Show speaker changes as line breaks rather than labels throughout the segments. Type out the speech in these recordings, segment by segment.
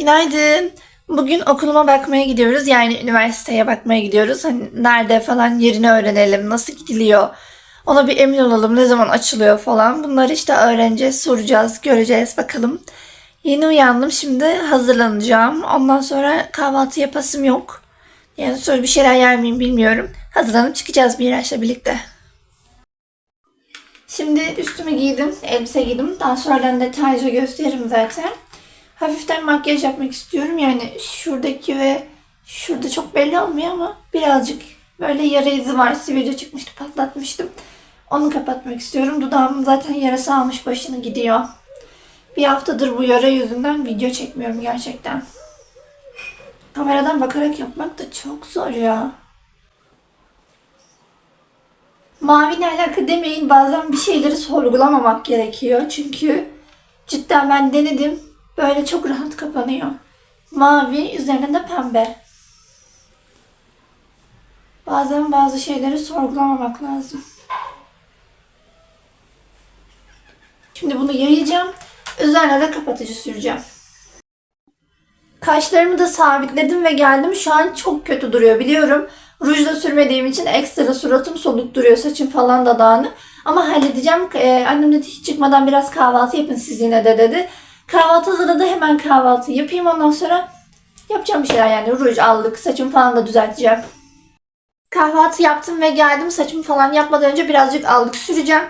Günaydın. Bugün okuluma bakmaya gidiyoruz. Yani üniversiteye bakmaya gidiyoruz. Hani nerede falan yerini öğrenelim. Nasıl gidiliyor. Ona bir emin olalım. Ne zaman açılıyor falan. Bunları işte öğreneceğiz, soracağız, göreceğiz bakalım. Yeni uyandım. Şimdi hazırlanacağım. Ondan sonra kahvaltı yapasım yok. Yani sonra bir şeyler yer miyim bilmiyorum. Hazırlanıp çıkacağız bir ilaçla birlikte. Şimdi üstümü giydim, elbise giydim. Daha sonradan detaylıca gösteririm zaten. Hafiften makyaj yapmak istiyorum. Yani şuradaki ve şurada çok belli olmuyor ama birazcık böyle yara izi var. Sivilce çıkmıştı, patlatmıştım. Onu kapatmak istiyorum. Dudağım zaten yarası almış başını gidiyor. Bir haftadır bu yara yüzünden video çekmiyorum gerçekten. Kameradan bakarak yapmak da çok zor ya. Maviyle alakalı demeyin bazen bir şeyleri sorgulamamak gerekiyor. Çünkü cidden ben denedim. Böyle çok rahat kapanıyor. Mavi üzerine de pembe. Bazen bazı şeyleri sorgulamamak lazım. Şimdi bunu yayacağım. Üzerine de kapatıcı süreceğim. Kaşlarımı da sabitledim ve geldim. Şu an çok kötü duruyor biliyorum. Ruj da sürmediğim için ekstra suratım soluk duruyor. Saçım falan da dağınık. Ama halledeceğim. Ee, annem dedi hiç çıkmadan biraz kahvaltı yapın siz yine de dedi. Kahvaltı hazırladı hemen kahvaltı yapayım ondan sonra yapacağım bir şeyler yani. Ruj aldık. Saçımı falan da düzelteceğim. Kahvaltı yaptım ve geldim. Saçımı falan yapmadan önce birazcık aldık süreceğim.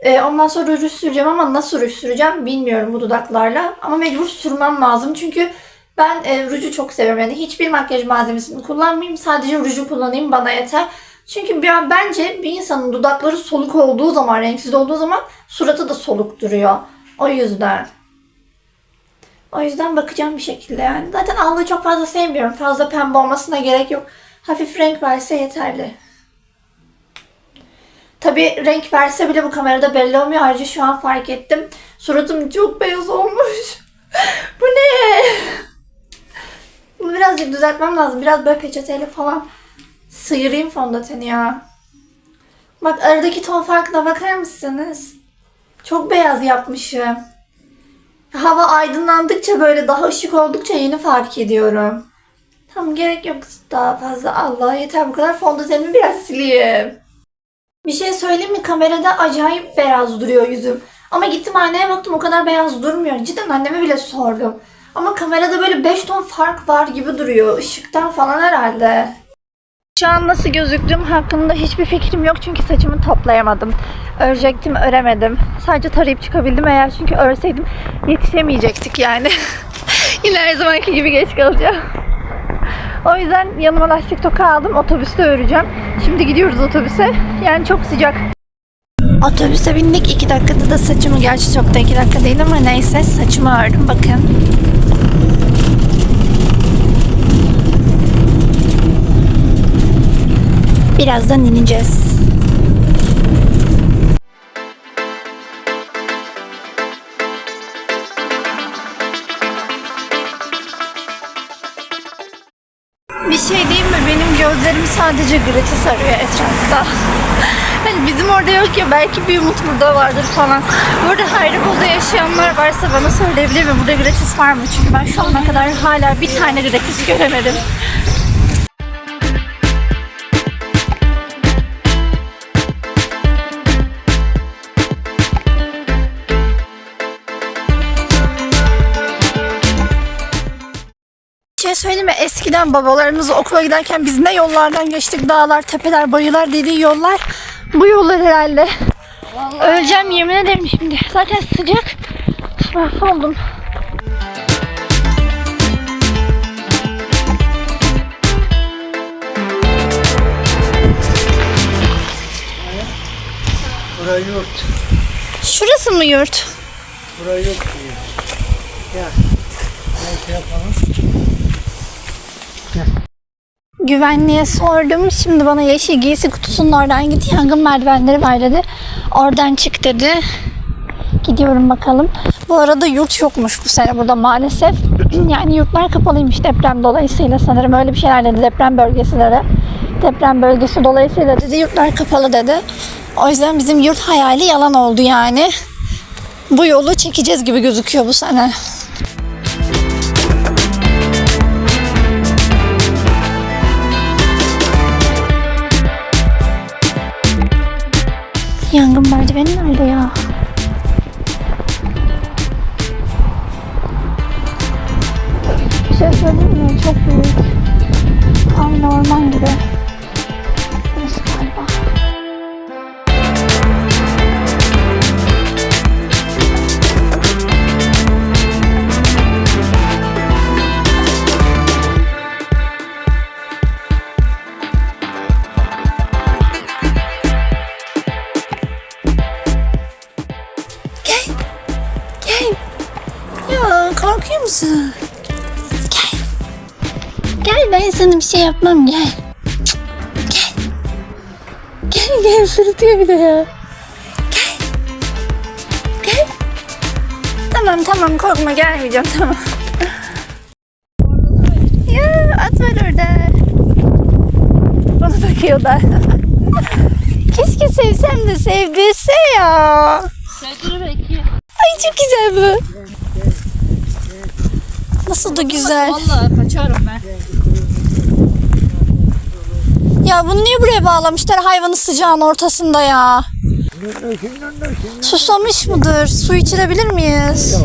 Ee, ondan sonra ruj süreceğim ama nasıl ruj süreceğim bilmiyorum bu dudaklarla. Ama mecbur sürmem lazım çünkü ben e, ruju çok seviyorum. Yani hiçbir makyaj malzemesini kullanmayayım. Sadece ruju kullanayım bana yeter. Çünkü bir, bence bir insanın dudakları soluk olduğu zaman, renksiz olduğu zaman suratı da soluk duruyor. O yüzden. O yüzden bakacağım bir şekilde yani. Zaten allığı çok fazla sevmiyorum. Fazla pembe olmasına gerek yok. Hafif renk verse yeterli. Tabi renk verse bile bu kamerada belli olmuyor. Ayrıca şu an fark ettim. Suratım çok beyaz olmuş. bu ne? Bunu birazcık düzeltmem lazım. Biraz böyle peçeteyle falan sıyırayım fondöteni ya. Bak aradaki ton farkına bakar mısınız? Çok beyaz yapmışım. Hava aydınlandıkça böyle daha ışık oldukça yeni fark ediyorum. Tamam gerek yok daha fazla. Allah yeter bu kadar fondötenimi biraz sileyim. Bir şey söyleyeyim mi? Kamerada acayip beyaz duruyor yüzüm. Ama gittim aynaya baktım o kadar beyaz durmuyor. Cidden anneme bile sordum. Ama kamerada böyle 5 ton fark var gibi duruyor. Işıktan falan herhalde. Şu an nasıl gözüktüğüm hakkında hiçbir fikrim yok çünkü saçımı toplayamadım. Örecektim, öremedim. Sadece tarayıp çıkabildim eğer çünkü örseydim yetişemeyecektik yani. Yine her zamanki gibi geç kalacağım. O yüzden yanıma lastik toka aldım. Otobüste öreceğim. Şimdi gidiyoruz otobüse. Yani çok sıcak. Otobüse bindik. 2 dakikada da saçımı gerçi çok da 2 dakika değil ama neyse saçımı ördüm. Bakın. Birazdan ineceğiz. Bir şey diyeyim mi? Benim gözlerim sadece gratis arıyor etrafta. hani bizim orada yok ya belki bir umut burada vardır falan. Burada Hayrabolu'da yaşayanlar varsa bana söyleyebilir mi? Burada gratis var mı? Çünkü ben şu ana kadar hala bir tane gratis göremedim. Söyleyeyim mi? Eskiden babalarımız okula giderken biz ne yollardan geçtik? Dağlar, tepeler, bayılar dediği yollar. Bu yollar herhalde. Öleceğim yemin ederim şimdi. Zaten sıcak. Mahvoldum.
Bura yurt.
Şurası mı yurt?
Bura yurt diyor. Gel. Gel şey yapalım.
Güvenliğe sordum. Şimdi bana yeşil giysi kutusunun oradan git. Yangın merdivenleri var dedi. Oradan çık dedi. Gidiyorum bakalım. Bu arada yurt yokmuş bu sene burada maalesef. Yani yurtlar kapalıymış deprem dolayısıyla sanırım öyle bir şeyler dedi deprem bölgesi dedi. Deprem bölgesi dolayısıyla dedi yurtlar kapalı dedi. O yüzden bizim yurt hayali yalan oldu yani. Bu yolu çekeceğiz gibi gözüküyor bu sene. Yangın merdiveni nerede ya? Bir şey söyleyeyim mi? Çok büyük. Aynı orman gibi. Musun? Gel. Gel ben sana bir şey yapmam gel. Cık, Gel. Gel gel sırıtıyor bir de ya. Gel. Gel. Tamam tamam korkma gelmeyeceğim tamam. Ya at var orada. Bana bakıyorlar. Keşke sevsem de sevdirse ya. Ay çok güzel bu. Nasıl da güzel.
Vallahi kaçarım ben.
Ya bunu niye buraya bağlamışlar hayvanı sıcağın ortasında ya? Susamış mıdır? Su içirebilir miyiz?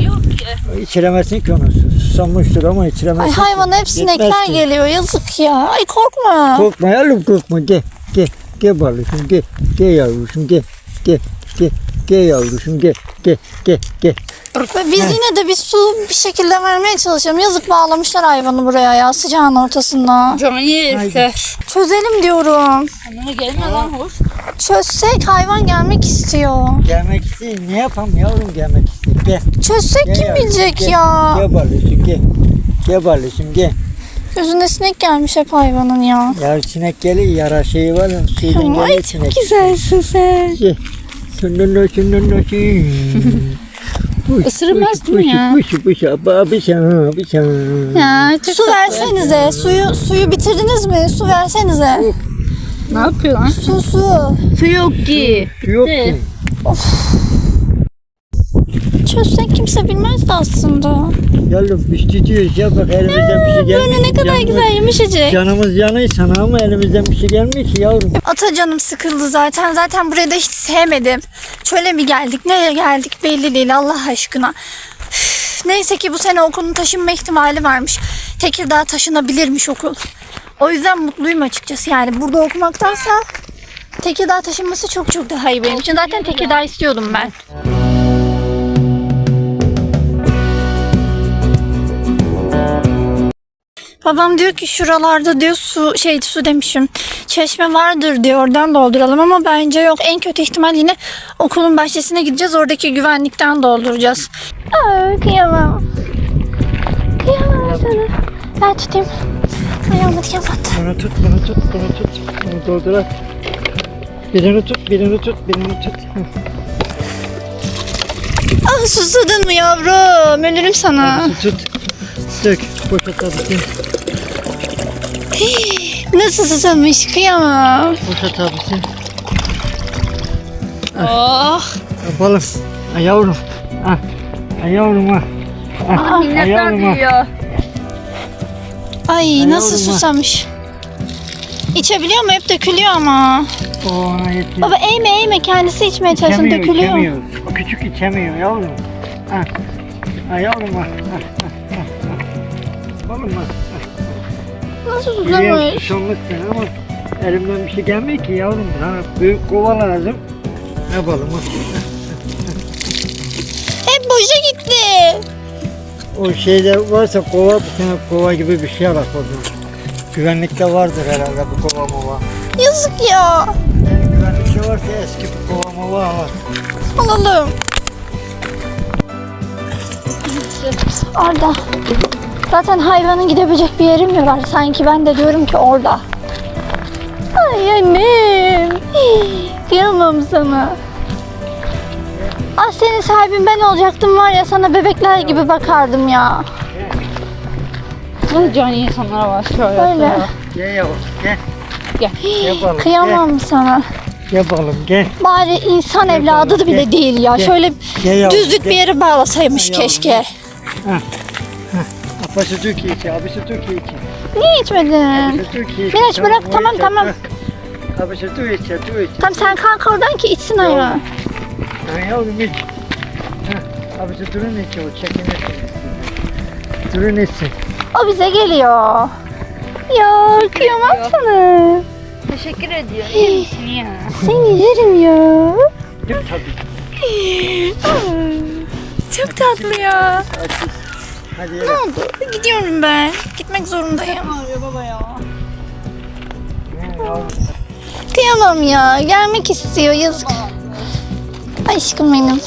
Yok ki.
İçiremezsin ki onu. Susamıştır ama
Ay
içiremezsin.
hayvana hep sinekler
Yetmez ki.
geliyor yazık ya. Ay korkma.
Korkma yavrum korkma gel. Gel. Gel balışım gel. Gel yavruşum gel. Gel. Gel. Gel yavruşum gel. Gel. Gel. Gel.
Ve Biz yine de bir su bir şekilde vermeye çalışalım. Yazık bağlamışlar hayvanı buraya ya sıcağın ortasında.
Cani herifler.
Çözelim diyorum.
Anne gelme lan hoş.
Çözsek hayvan gelmek istiyor.
Gelmek isteyin. Ne yapalım yavrum gelmek isteyin. Gel.
Çözsek
Gel
kim
yavrum,
bilecek
gel.
ya?
Gel balışım gel. Gel balışım gel.
Gözüne sinek gelmiş hep hayvanın ya.
Ya sinek geliyor yara şeyi var. Suydan
Ay
geliyor
çok
sinek.
güzelsin sen.
Gel.
Isırmaz değil mi ya?
Abi sen abi sen.
Ya çok
Su versenize. Suyu suyu bitirdiniz mi? Su versenize.
Ne yapıyor lan?
Su su.
Su yok ki.
Yok ki.
Çözsek kimse bilmezdi aslında.
Yavrum biz tutuyoruz ya bak elimizden bir şey gelmiyor.
Böyle ne kadar
Canımız-
güzel yumuşacık.
Canımız yanıyor sana ama elimizden bir şey gelmiyor ki yavrum.
Ata canım sıkıldı zaten. Zaten burayı da hiç sevmedim. Şöyle mi geldik? Nereye geldik belli değil Allah aşkına. Üf, Neyse ki bu sene okulun taşınma ihtimali varmış. Tekirdağ taşınabilirmiş okul. O yüzden mutluyum açıkçası yani. Burada okumaktansa Tekirdağ taşınması çok çok daha iyi benim için. Zaten Tekirdağ istiyordum ben. Babam diyor ki şuralarda diyor su şey su demişim. Çeşme vardır diyor oradan dolduralım ama bence yok. En kötü ihtimal yine okulun bahçesine gideceğiz. Oradaki güvenlikten dolduracağız. Aa, kıyamam. Kıyamam sana. Ben tutayım. Ayağımı battı.
Bunu tut bunu tut bunu tut. Bunu doldurak. Birini tut birini tut birini tut.
Ah susadın mı yavrum? Ölürüm sana.
Tut. Dök. Poşet
Nasıl susamış kıyamam.
Poşet abisi.
Oh.
Yapalım. Ay yavrum. Ah. Ay yavrum ah. Ah. Ay
Minnetler
yavrum ah.
duyuyor.
Ay
Ay
nasıl
yavrum, ha.
susamış. İçebiliyor mu? Hep dökülüyor ama.
O ona yetiyor.
Baba eğme eğme kendisi içmeye çalışsın
İçemiyor,
dökülüyor.
içemiyor. O küçük içemiyor yavrum. Ah. Ay yavrum ah. ah, ah, ah, ah. Oğlum ah.
Nasıl
Biliyorum
susamış?
susamışsın ama elimden bir şey gelmiyor ki yavrum. Ha, büyük kova lazım. Ne yapalım?
Hep boşa gitti.
O şeyde varsa kova bir tane kova gibi bir şey alak o zaman. Güvenlikte vardır herhalde bu kova mova.
Yazık ya.
Yani güvenlikte varsa eski bir kova mova var.
Alalım. Orada. Zaten hayvanın gidebilecek bir yeri mi var? Sanki ben de diyorum ki orada. Ay annem. Kıyamam sana. Ah senin sahibin ben olacaktım var ya sana bebekler gibi bakardım ya.
Nasıl cani insanlar var şöyle.
Böyle.
Gel yavrum gel.
Gel.
Gel balım
Kıyamam sana.
Gel, gel balım gel.
Bari insan evladı da bile
Gel.
değil ya.
Gel.
Şöyle
Gel yavrum,
düzlük bir yere bağlasaymış
Gel yavrum,
keşke.
Apası Türkiye içi, abisi Türkiye içi.
Niye içmedin?
Abisi Türkiye içi.
Miraç bırak, tamam, tamam.
Abisi dur içe, dur içe.
Tamam sen kalk oradan ki içsin ayağı.
Ha yavrum iç. Abisi durun içe, o çekinirsin. Durun içsin.
O bize geliyor. Ya kıyamam sana.
Teşekkür ediyor. İyi misin ya?
Seni yerim ya.
Tabii.
Çok tatlı ya.
Hadi. Hadi yürü.
Ne oldu? Gidiyorum ben. Gitmek zorundayım.
Ağrıyor baba ya.
Kıyamam ya. Gelmek istiyor. Yazık. Aşkım benim.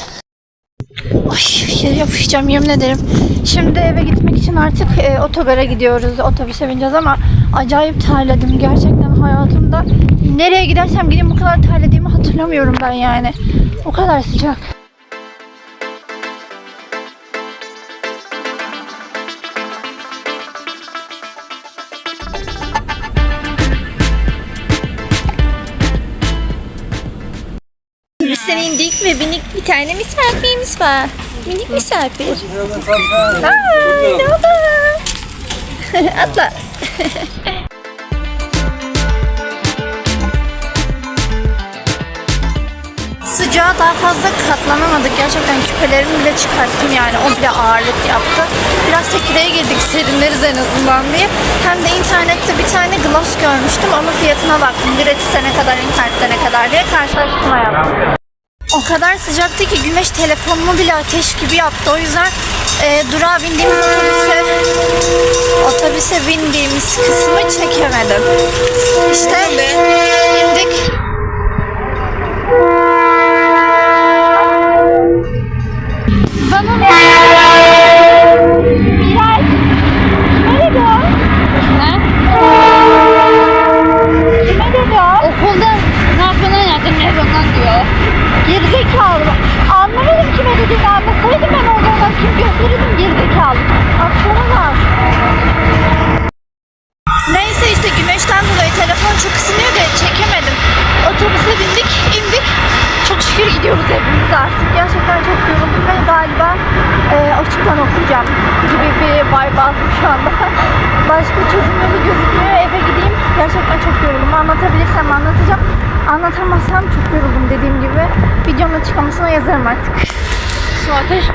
Ay yapışacağım yemin ederim. Şimdi eve gitmek için artık e, otogara gidiyoruz. Otobüse bineceğiz ama acayip terledim. Gerçekten hayatımda nereye gidersem gideyim bu kadar terlediğimi hatırlamıyorum ben yani. O kadar sıcak. Otobüsten indik ve minik bir tane misafirimiz var. Minik misafir. Aa, ne haber? Atla. Sıcağa daha fazla katlanamadık. Gerçekten küpelerimi bile çıkarttım yani. O bile ağırlık yaptı. Biraz tekireye girdik serinleriz en azından diye. Hem de internette bir tane gloss görmüştüm. Onun fiyatına baktım. Üreticisi ne kadar, internette ne kadar diye karşılaştırma yaptım. O kadar sıcaktı ki güneş telefonumu bile ateş gibi yaptı. O yüzden e, durağa bindiğimiz otobüse otobüse bindiğimiz kısmı çekemedim. İşte indik. Açıktan okuyacağım gibi bir vibe aldım şu anda. Başka çözüm yolu gözükmüyor. Eve gideyim. Gerçekten çok yoruldum. Anlatabilirsem anlatacağım. Anlatamazsam çok yoruldum dediğim gibi. Videonun açıklamasına yazarım artık.
Su ateş